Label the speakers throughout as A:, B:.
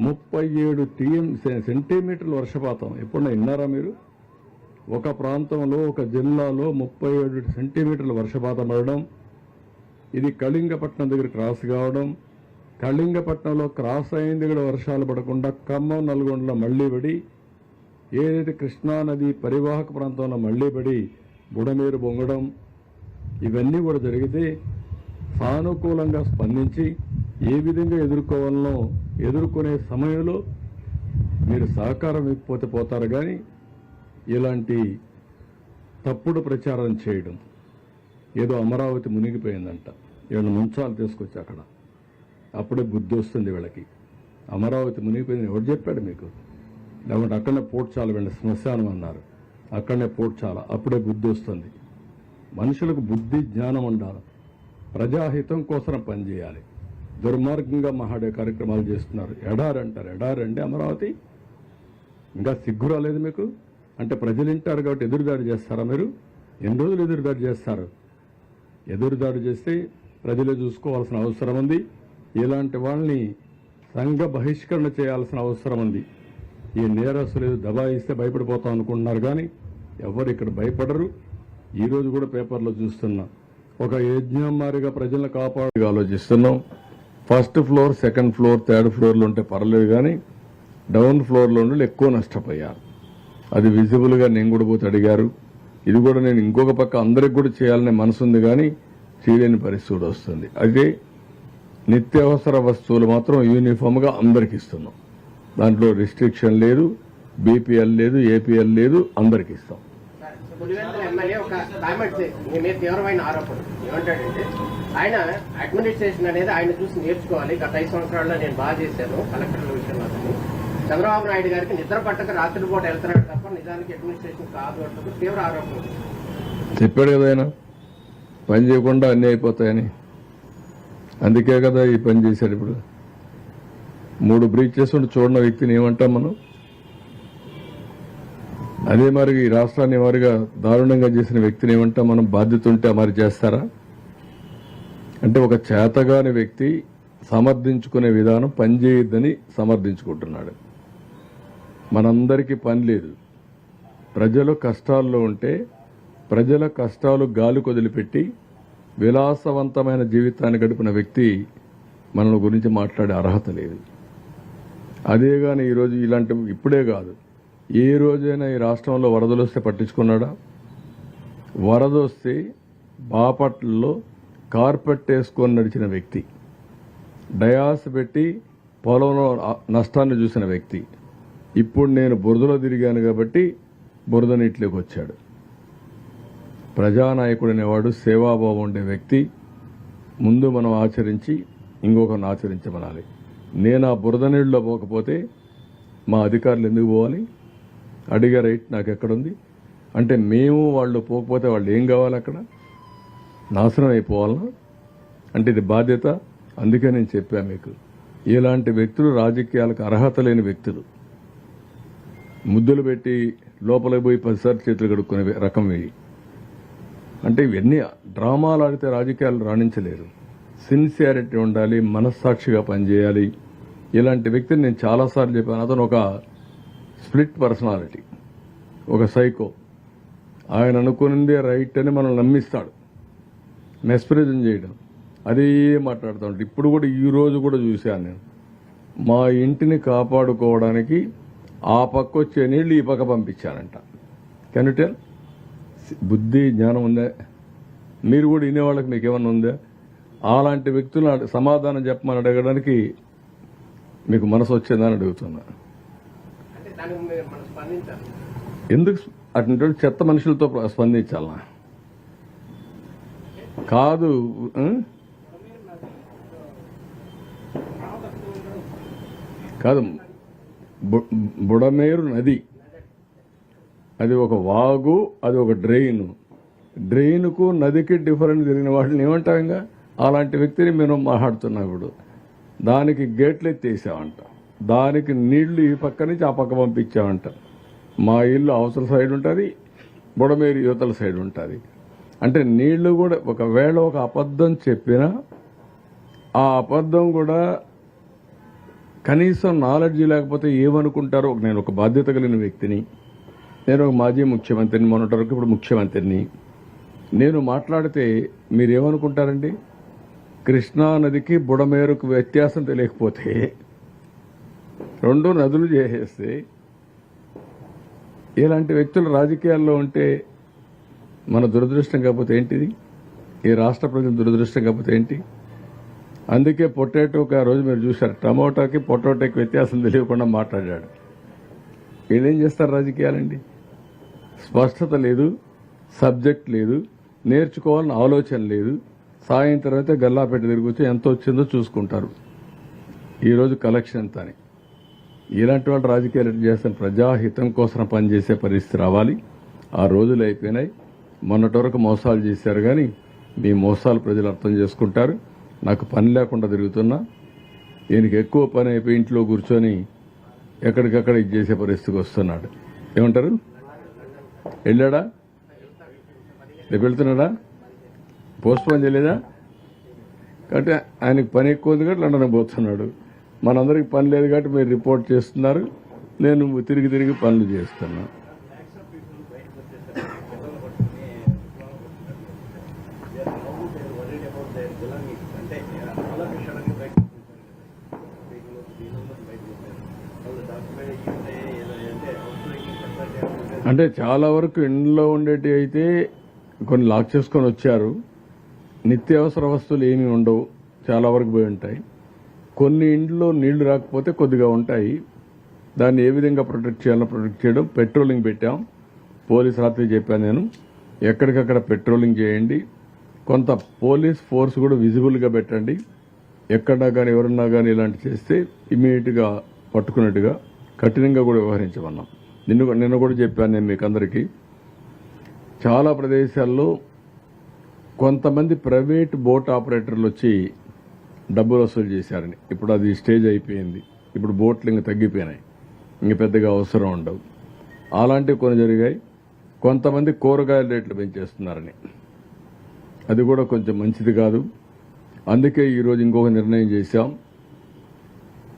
A: ముప్పై ఏడు టీఎం సెంటీమీటర్ల వర్షపాతం. ఎప్పుడన్నా విన్నారా మీరు? ఒక ప్రాంతంలో ఒక జిల్లాలో ముప్పై ఏడు సెంటీమీటర్ల వర్షపాతం పడడం ఇది కళింగపట్నం దగ్గర క్రాస్ కావడం కళింగపట్నంలో క్రాస్ అయింది కూడా వర్షాలు పడకుండా ఖమ్మం నల్గొండలో మళ్ళీ పడి ఏదైతే కృష్ణానది పరివాహక ప్రాంతంలో మళ్ళీ పడి బుడమేరు బొంగడం ఇవన్నీ కూడా జరిగితే సానుకూలంగా స్పందించి ఏ విధంగా ఎదుర్కోవాలనో ఎదుర్కొనే సమయంలో మీరు సహకారం ఇవ్వకపోతే పోతారు కానీ ఇలాంటి తప్పుడు ప్రచారం చేయడం ఏదో అమరావతి మునిగిపోయిందంట. వీళ్ళని ముంచాలు తీసుకొచ్చి అక్కడ. అప్పుడే బుద్ధి వస్తుంది వీళ్ళకి. అమరావతి మునిగిపోయింది ఎవరు చెప్పాడు మీకు? లేకుంటే అక్కడనే పోడ్చాలి వీళ్ళ శ్మశానం అన్నారు. అక్కడనే పోడ్చాలి? అప్పుడే బుద్ధి వస్తుంది. మనుషులకు బుద్ధి జ్ఞానం ఉండాలి. ప్రజాహితం కోసం పనిచేయాలి. దుర్మార్గంగా మహాడే కార్యక్రమాలు చేస్తున్నారు. ఎడారి అంటారు. ఎడారి అంటే అమరావతి. ఇంకా సిగ్గు రాలేదు మీకు? అంటే ప్రజలు వింటారు కాబట్టి ఎదురుదాడి చేస్తారా మీరు? ఎన్ని రోజులు ఎదురుదాడి చేస్తారు? ఎదురుదాడి చేస్తే ప్రజలే చూసుకోవాల్సిన అవసరం ఉంది. ఇలాంటి వాళ్ళని సంఘ బహిష్కరణ చేయాల్సిన అవసరం ఉంది. ఈ నేరస్తులు దబాయిస్తే భయపడిపోతాం అనుకుంటున్నారు కానీ ఎవరు ఇక్కడ భయపడరు. ఈరోజు కూడా పేపర్లో చూస్తున్నాం. ఒక యజ్ఞం మారిగా ప్రజలను కాపాడు ఆలోచిస్తున్నాం. First floor second floor third ఫ్లోర్లో ఉంటే పర్లేదు కానీ డౌన్ ఫ్లోర్లో ఉండి ఎక్కువ నష్టపోయారు. అది విజిబుల్గా నేను కూడా పోతే అడిగారు. ఇది కూడా నేను ఇంకొక పక్క అందరికి కూడా చేయాలనే మనసు ఉంది కానీ చేయలేని పరిస్థితి వస్తుంది. అయితే నిత్యావసర వస్తువులు మాత్రం యూనిఫామ్గా అందరికి ఇస్తున్నాం. దాంట్లో రిస్ట్రిక్షన్ లేదు బీపీఎల్ లేదు ఏపీఎల్ లేదు అందరికి ఇస్తాం.
B: ఒక కామెంట్ మీ మీద తీవ్రమైన ఆరోపణ ఏమంటాడంటే ఆయన అడ్మినిస్ట్రేషన్ అనేది ఆయన చూసి నేర్చుకోవాలి. గత ఐదు సంవత్సరాల్లో నేను బాగా చేశాను కలెక్టర్ల విషయంలో చంద్రబాబు నాయుడు గారికి నిద్ర పట్టక రాత్రిపూట వెళ్తున్నాడు తప్ప నిజానికి అడ్మినిస్ట్రేషన్ కాదు అంటూ తీవ్ర ఆరోపణ.
A: చెప్పాడు కదా ఆయన పని చేయకుండా అన్నీ అయిపోతాయని. అందుకే కదా ఈ పని చేశాడు ఇప్పుడు. మూడు బ్రీచెస్ ఉండి చూడని వ్యక్తిని ఏమంటాం మనం? అదే మరి ఈ రాష్ట్రాన్ని వారిగా దారుణంగా చేసిన వ్యక్తిని ఏమంటాం మనం? బాధ్యత ఉంటే మరి చేస్తారా? అంటే ఒక చేతగాని వ్యక్తి సమర్థించుకునే విధానం పనిచేయద్దని సమర్థించుకుంటున్నాడు. మనందరికీ పని లేదు. ప్రజలు కష్టాల్లో ఉంటే ప్రజల కష్టాలు గాలి కొదిలిపెట్టి విలాసవంతమైన జీవితాన్ని గడిపిన వ్యక్తి మన గురించి మాట్లాడే అర్హత లేదు. అదే కానీ ఈరోజు ఇలాంటి ఇప్పుడే కాదు. ఏ రోజైనా ఈ రాష్ట్రంలో వరదలు వస్తే పట్టించుకున్నాడా? వరద వస్తే బాపట్లలో కార్పెట్ వేసుకొని నడిచిన వ్యక్తి. డయాస్ పెట్టి పొలంలో నష్టాన్ని చూసిన వ్యక్తి. ఇప్పుడు నేను బురదలో తిరిగాను కాబట్టి బురద నీటిలోకి వచ్చాడు. ప్రజానాయకుడు అనేవాడు సేవాభావం ఉండే వ్యక్తి. ముందు మనం ఆచరించి ఇంకొకరిని ఆచరించమనాలి. నేను ఆ బురద నీళ్ళలో పోకపోతే మా అధికారులు ఎందుకు పోవాలి? అడిగే రైట్ నాకు ఎక్కడుంది? అంటే మేము వాళ్ళు పోకపోతే వాళ్ళు ఏం కావాలి అక్కడ? నాశనం అయిపోవాలనా? అంటే ఇది బాధ్యత? అందుకే నేను చెప్పాను మీకు. ఇలాంటి వ్యక్తులు రాజకీయాలకు అర్హత లేని వ్యక్తులు. ముద్దులు పెట్టి లోపలికి పోయి పదిసార్లు చేతులు కడుక్కునే రకం వేయి అంటే ఇవన్నీ డ్రామాలు ఆడితే రాజకీయాలు రాణించలేరు. సిన్సియారిటీ ఉండాలి మనస్సాక్షిగా పనిచేయాలి. ఇలాంటి వ్యక్తిని నేను చాలాసార్లు చెప్పాను. అతను ఒక స్ప్లిట్ పర్సనాలిటీ. ఒక సైకో. ఆయన అనుకునిందే రైట్ అని మనం నమ్మిస్తాడు. మెస్ప్రిజం చేయడం. అదే మాట్లాడుతూ ఉంటాడు. ఇప్పుడు కూడా ఈ రోజు కూడా చూశాను నేను. మా ఇంటిని కాపాడుకోవడానికి ఆ పక్క వచ్చే నీళ్ళు ఈ పక్క పంపించానంట కెన్ టెల్ బుద్ధి జ్ఞానం ఉందా? మీరు కూడా వినేవాళ్ళకి మీకు ఏమన్నా ఉందా? అలాంటి వ్యక్తులు సమాధానం చెప్పమని అడగడానికి మీకు మనసు వచ్చేదని అడుగుతున్నా.
B: స్పందించాలి
A: ఎందుకు అటువంటి చెత్త మనుషులతో స్పందించాలనా కాదు కాదు బు- బుడమేరు నది. అది ఒక వాగు అది ఒక డ్రెయిన్ డ్రెయిన్కు నదికి డిఫరెంట్ జరిగిన వాటిని ఏమంటాం ఇంకా అలాంటి వ్యక్తిని మేము మాట్లాడుతున్నాం ఇప్పుడు. దానికి గేట్లు ఎత్తేసామంట. దానికి నీళ్ళు ఈ పక్క నుంచి ఆ పక్క పంపించామంట. మా ఇల్లు అవతల సైడ్ ఉంటుంది బుడమేరు యువతల సైడ్ ఉంటుంది. అంటే నీళ్ళు కూడా ఒకవేళ ఒక అబద్ధం చెప్పినా ఆ అబద్ధం కూడా కనీసం నాలెడ్జ్ లేకపోతే ఏమనుకుంటారో నేను ఒక బాధ్యత కలిగిన వ్యక్తిని నేను ఒక మాజీ ముఖ్యమంత్రిని మొన్నటి వరకు ఇప్పుడు ముఖ్యమంత్రిని నేను మాట్లాడితే మీరేమనుకుంటారండి? కృష్ణా నదికి బుడమేరుకు వ్యత్యాసం తెలియకపోతే రెండు నదులు చేసేస్తే ఇలాంటి వ్యక్తులు రాజకీయాల్లో ఉంటే మన దురదృష్టం కాకపోతే ఏంటిది? ఈ రాష్ట్ర ప్రజల దురదృష్టం కాకపోతే ఏంటి? అందుకే పొటాటోకి ఆ రోజు మీరు చూశారు. టమోటాకి పొటాటోకి వ్యత్యాసం తెలియకుండా మాట్లాడాడు. వీళ్ళేం చేస్తారు రాజకీయాలండి? స్పష్టత లేదు సబ్జెక్ట్ లేదు నేర్చుకోవాలని ఆలోచన లేదు. సాయంత్రం అయితే గల్లాపేట తిరిగి ఎంత వచ్చిందో చూసుకుంటారు. ఈరోజు కలెక్షన్ ఎంత అని ఇలాంటి వాళ్ళు రాజకీయాలు చేస్తాను ప్రజాహితం కోసం పనిచేసే పరిస్థితి రావాలి. ఆ రోజులు అయిపోయినాయి. మొన్నటి వరకు మోసాలు చేశారు కానీ మీ మోసాలు ప్రజలు అర్థం చేసుకుంటారు. నాకు పని లేకుండా తిరుగుతున్నా. ఈయనకి ఎక్కువ పని అయిపోయి ఇంట్లో కూర్చొని ఎక్కడికక్కడ ఇది చేసే పరిస్థితికి వస్తున్నాడు. ఏమంటారు? వెళ్ళాడా? రేపు వెళ్తున్నాడా? పోస్ట్ పోన్ చేయలేదా? కాబట్టి ఆయనకి పని ఎక్కువ ఉంది కాబట్టి లండన్ పోతున్నాడు. మనందరికి పని లేదు కాబట్టి మీరు రిపోర్ట్ చేస్తున్నారు. నేను తిరిగి తిరిగి పనులు చేస్తున్నాను అంటే చాలా వరకు ఇండ్లో ఉండేటి అయితే కొన్ని లాక్ చేసుకొని వచ్చారు. నిత్యావసర వస్తువులు ఏమీ ఉండవు. చాలా వరకు పోయి ఉంటాయి. కొన్ని ఇండ్లో నీళ్ళు రాకపోతే కొద్దిగా ఉంటాయి. దాన్ని ఏ విధంగా ప్రొటెక్ట్ చేయాలో ప్రొటెక్ట్ చేయడం. పెట్రోలింగ్ పెట్టాం. పోలీస్ రాత్రి చెప్పాను నేను. ఎక్కడికక్కడ పెట్రోలింగ్ చేయండి. కొంత పోలీస్ ఫోర్స్ కూడా విజిబుల్గా పెట్టండి. ఎక్కడా కానీ ఎవరన్నా కానీ ఇలాంటి చేస్తే ఇమీడియట్గా పట్టుకున్నట్టుగా కఠినంగా కూడా వ్యవహరించమన్నాం. నిన్ను నిన్న కూడా చెప్పాను నేను మీకు అందరికీ చాలా ప్రదేశాల్లో కొంతమంది ప్రైవేట్ బోట్ ఆపరేటర్లు వచ్చి డబ్బులు వసూలు చేశారని. ఇప్పుడు అది స్టేజ్ అయిపోయింది. ఇప్పుడు బోట్లు ఇంకా తగ్గిపోయినాయి. ఇంక పెద్దగా అవసరం ఉండవు. అలాంటివి కొన్ని జరిగాయి. కొంతమంది కూరగాయల రేట్లు పెంచేస్తున్నారని. అది కూడా కొంచెం మంచిది కాదు. అందుకే ఈరోజు ఇంకొక నిర్ణయం చేశాం.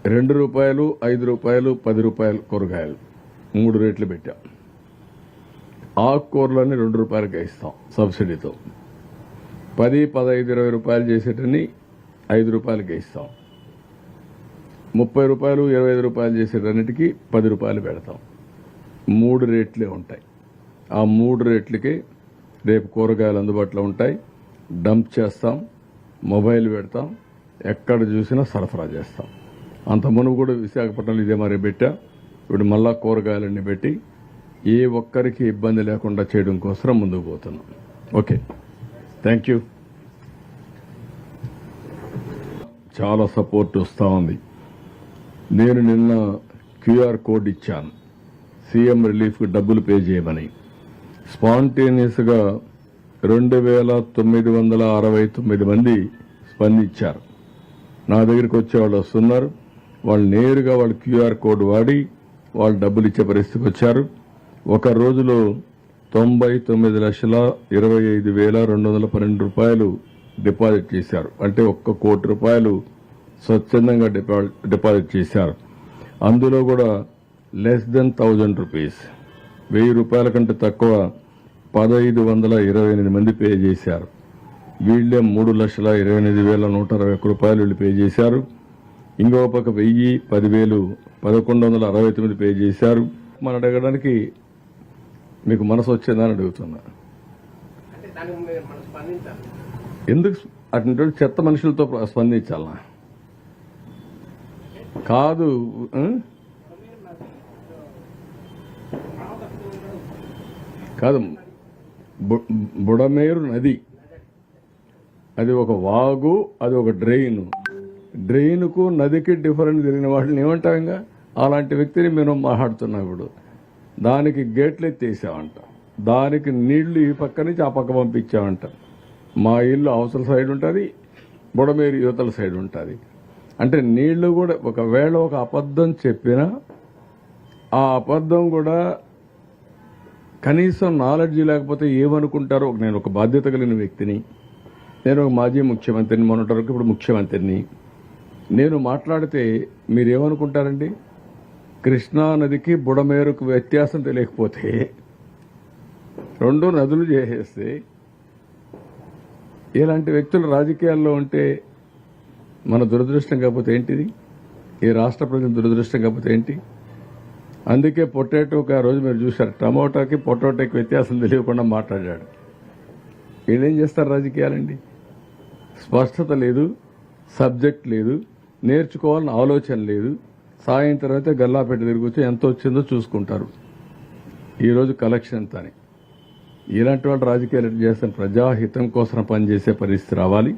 A: రెండు రూపాయలు ఐదు రూపాయలు పది రూపాయలు కూరగాయలు. మూడు రేట్లు పెట్టాం. ఆకుకూరలని రెండు రూపాయలకి ఇస్తాం సబ్సిడీతో. పది పదహైదు ఇరవై రూపాయలు చేసేటని ఐదు రూపాయలకి ఇస్తాం. ముప్పై రూపాయలు ఇరవై ఐదు రూపాయలు చేసేటన్నిటికీ పది రూపాయలు పెడతాం. మూడు రేట్లే ఉంటాయి. ఆ మూడు రేట్లకి రేపు కూరగాయలు అందుబాటులో ఉంటాయి. డంప్ చేస్తాం మొబైల్ పెడతాం ఎక్కడ చూసినా సరఫరా చేస్తాం. అంత మునుపు కూడా విశాఖపట్నంలో ఇదే మరి పెట్టా. ఇప్పుడు మళ్ళా కూరగాయలన్నీ పెట్టి ఏ ఒక్కరికి ఇబ్బంది లేకుండా చేయడం కోసం ముందుకు పోతున్నాం. ఓకే. థ్యాంక్ యూ చాలా సపోర్ట్ వస్తూ ఉంది. నేను నిన్న క్యూఆర్ కోడ్ ఇచ్చాను. సీఎం రిలీఫ్కి డబ్బులు పే చేయమని. స్పాంటేనియస్గా రెండు వేల తొమ్మిది వందల అరవై తొమ్మిది మంది స్పందించారు. నా దగ్గరికి వచ్చే వాళ్ళు వస్తున్నారు. వాళ్ళు నేరుగా వాళ్ళు క్యూఆర్ కోడ్ వాడి వాళ్ళు డబ్బులు ఇచ్చే పరిస్థితికి వచ్చారు. ఒక రోజులో తొంభై తొమ్మిది లక్షల ఇరవై ఐదు వేల రెండు వందల పన్నెండు రూపాయలు డిపాజిట్ చేశారు. అంటే ఒక్క కోటి రూపాయలు స్వచ్ఛందంగా డిపా- డిపాజిట్ చేశారు. అందులో కూడా లెస్ దెన్ థౌజండ్ రూపీస్ వెయ్యి రూపాయల కంటే తక్కువ పదహైదు వందల ఇరవై ఎనిమిది మంది పే చేశారు. వీళ్ళే మూడు లక్షల ఇరవై ఎనిమిది వేల నూట అరవై ఒక్క రూపాయలు వీళ్ళు పే చేశారు. ఇంకో పక్క వెయ్యి పదివేలు పదకొండు వందల అరవై తొమ్మిది పే చేశారు. మనం అడగడానికి మీకు మనసు వచ్చిందని అడుగుతున్నా.
B: స్పందించాలి.
A: ఎందుకు అటువంటి చెత్త మనుషులతో స్పందించాలనా? కాదు? కాదు బుడమేరు నది. అది ఒక వాగు అది ఒక డ్రెయిన్ డ్రెయిన్కు నదికి డిఫరెంట్ జరిగిన వాటిని ఏమంటాం ఇంకా అలాంటి వ్యక్తిని మేము మాట్లాడుతున్నాం ఇప్పుడు దానికి గేట్లు ఎత్తేసామంట. దానికి నీళ్ళు ఈ పక్క నుంచి ఆ పక్క పంపించామంట. మా ఇల్లు అవసర సైడ్ ఉంటుంది బుడమేరు యువతల సైడ్ ఉంటుంది. అంటే నీళ్ళు కూడా ఒకవేళ ఒక అబద్ధం చెప్పినా ఆ అబద్ధం కూడా కనీసం నాలెడ్జ్ లేకపోతే ఏమనుకుంటారో నేను ఒక బాధ్యత కలిగిన వ్యక్తిని నేను ఒక మాజీ ముఖ్యమంత్రిని మొన్నటి వరకు ఇప్పుడు ముఖ్యమంత్రిని నేను మాట్లాడితే మీరేమనుకుంటారండి? కృష్ణా నదికి బుడమేరుకు వ్యత్యాసం తెలియకపోతే రెండు నదులు చేసేస్తే ఇలాంటి వ్యక్తులు రాజకీయాల్లో ఉంటే మన దురదృష్టం కాకపోతే ఏంటిది? ఈ రాష్ట్ర ప్రజల దురదృష్టం కాకపోతే ఏంటి? అందుకే పొటాటోకి ఆ రోజు మీరు చూశారు టమోటాకి పొటాటోకి వ్యత్యాసం తెలియకుండా మాట్లాడాడు. వీళ్ళేం చేస్తారు రాజకీయాలండి? స్పష్టత లేదు సబ్జెక్ట్ లేదు నేర్చుకోవాలని ఆలోచన లేదు సాయంత్రం అయితే గల్లాపేట తిరిగి ఎంత వచ్చిందో చూసుకుంటారు. ఈరోజు కలెక్షన్ ఎంత అని ఇలాంటి వాళ్ళు రాజకీయాలు చేస్తాను ప్రజాహితం కోసం పనిచేసే పరిస్థితి రావాలి.